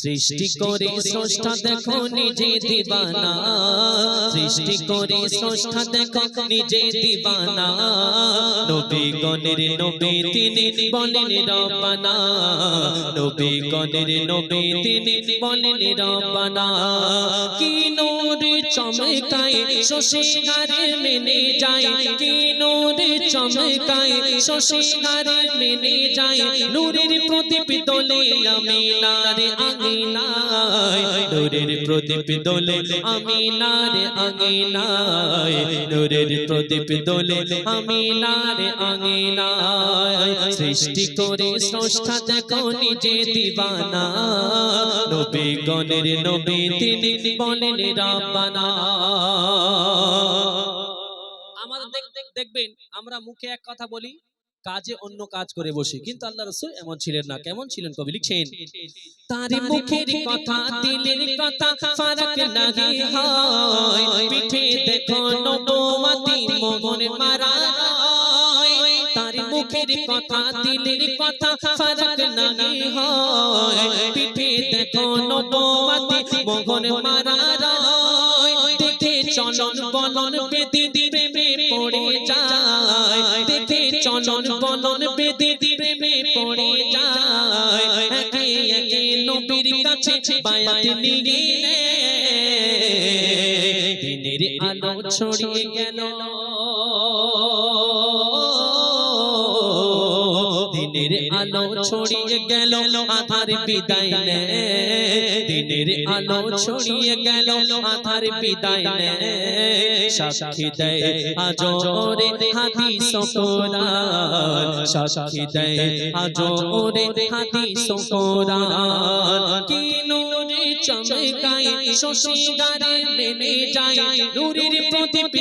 সৃষ্টি করে স্রষ্টা দেখো নিজে দিবানা। সৃষ্টি করে স্রষ্টা দেখো নিজে দিবানা। নবী গণের নবী তিনি বলেন রব্বানা। নবী গণের নবী তিনি বলেন রব্বানা। কি নূর চমকায় শশীগারে মেনে যায়। কি নূর চমকায় শশীগারে মেনে যায়। নূরের প্রদীপ দোলে আমি নারে প্রদীপ দোলে আমি নারে সৃষ্টি করে স্রষ্টা দেখো নিজে দিবানা, নবী গণের নবী তিনি বলেন দেখবেন, আমরা মুখে এক কথা বলি কাজে অন্য কাজ করে বসি। কিন্তু আল্লাহ রসুল এমন ছিলেন না। কেমন ছিলেন কবি? লিখছেন তার মুখের কথা দিলের কথা ফারাক নাহি হয়। পিঠে দেখো নবমতি মোহন মারা। তার মুখের কথা দিলের কথা ফারাক নাহি হয়। পিঠে দেখো নবমতি মোহন মারা দেখে চলন বলন বেদি পড়ে দেখে চলন বলন বেদে প্রেমে পড়ে যায়। নবীর কাছে বায়াত নিয়ে। দিনের আলো ছড়িয়ে গেল। দিনের আলো ছড়িয়ে গেল আধার বিদায় নে দিনের আলো ছড়িয়ে গেল আধার বিদায় নে সাক্ষী দেয় আজ ওরে হাদিস কোরআন সাক্ষী দেয় আজ ওরে হাদিস কোরআন চমকায় শশীগারে মেনে যায়। নূরের প্রদীপ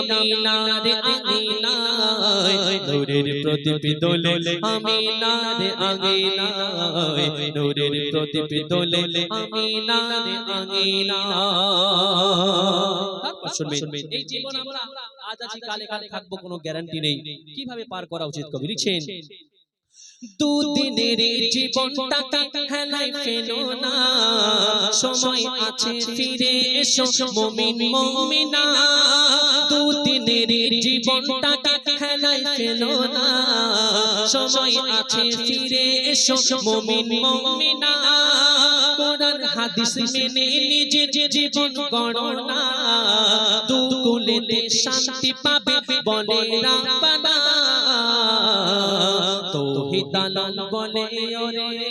আমিনার আমিনায় নূরের প্রদীপ আমিনার আমিনায় নূরের প্রদীপ আমিনার এই জীবন আমরা আজ আছি, কালে কালে থাকব, কোনো গ্যারান্টি নেই। কীভাবে পার করা উচিত কবি? লিখছেন দুদিনের জীবনটাকে হেলায় ফেলো না। সময় আছে ফিরে এসো মমিন মমিনা দুদিনের জীবনটাকে হেলায় ফেলো না। সময় আছে ফিরে এসো মমিন মমিনা কোরআন হাদিস মেনে নিজের জীবন গড়ো না দুকুলেতে শান্তি পাবে বলে রাব্বানা। তৌহিদ আলম বলে ওরে।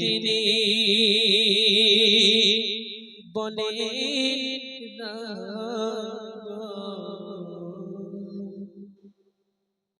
তিনি বলেন